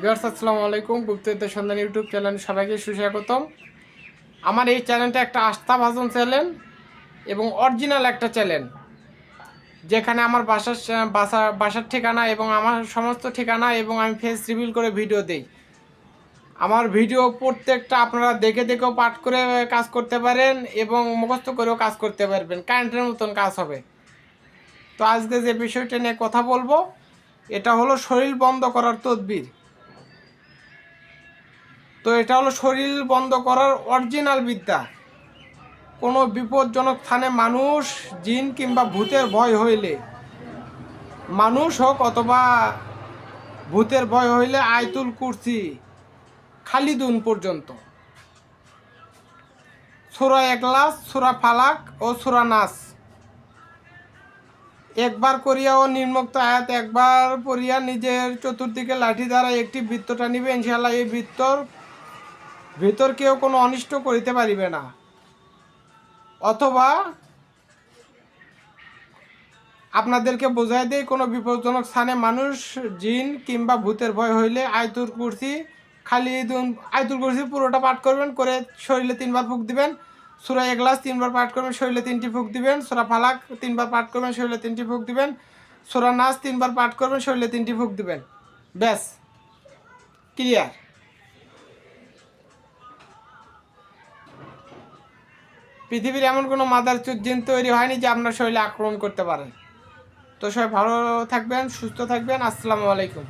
বিয়ার্স আসসালামু আলাইকুম। গুপ্তবিদ্যা সন্ধান ইউটিউব চ্যানেল সবাইকে সুস্বাগতম। আমার এই চ্যানেলটা একটা আস্থা আস্থাভাজন চ্যানেল এবং অরিজিনাল একটা চ্যানেল, যেখানে আমার বাসার বাসা বাসার ঠিকানা এবং আমার সমস্ত ঠিকানা এবং আমি ফেস রিভিল করে ভিডিও দিই। আমার ভিডিও প্রত্যেকটা আপনারা দেখে দেখেও পাঠ করে কাজ করতে পারেন এবং মুখস্থ করেও কাজ করতে পারবেন কারেন্টের মতন কাজ হবে। তো আজকে যে বিষয়টা নিয়ে কথা বলব, এটা হলো শরীর বন্ধ করার তদবির। তো এটা হলো শরীর বন্ধ করার অরিজিনাল বিদ্যা। কোনো বিপজ্জনক স্থানে মানুষ, জিন কিংবা ভূতের ভয় হইলে, মানুষ হোক অথবা ভূতের ভয় হইলে আয়তুল কুরসি, খালিদুন পর্যন্ত। সুরা একলাস সুরা ফালাক ও সুরা নাস। একবার করিয়া ও নির্মুক্ত আয়াত একবার পড়িয়া নিজের চতুর্দিকে লাঠি দ্বারা একটি বৃত্তটা নিবে ইনশাল্লাহ এই বৃত্তর ভিতর কেউ কোনো অনিষ্ট করিতে পারিবে না। অথবা আপনাদেরকে বোঝাই দেয় কোনো বিপজ্জনক স্থানে মানুষ, জিন কিংবা ভূতের ভয় হইলে আয়তুর কুর্সি খালি আয়তুল কুর্সি পুরোটা পাঠ করবেন, করে শরীরে তিনবার ফুক দিবেন। সুরা এগলাস তিনবার পাঠ করবেন, শরীরে তিনটি ফুক দিবেন। সুরা ফালাক তিনবার পাঠ করবেন, শরীরে তিনটি ফুক দিবেন। সুরা নাচ তিনবার পাঠ করবেন, শরীরে তিনটি ফুক দিবেন। ব্যাস, ক্লিয়ার। পৃথিবীর এমন কোনো মাদার জিন তৈরি হয়নি যে আপনার শরীরে আক্রমণ করতে পারেন তো সবাই ভালো থাকবেন, সুস্থ থাকবেন, আসসালামু আলাইকুম।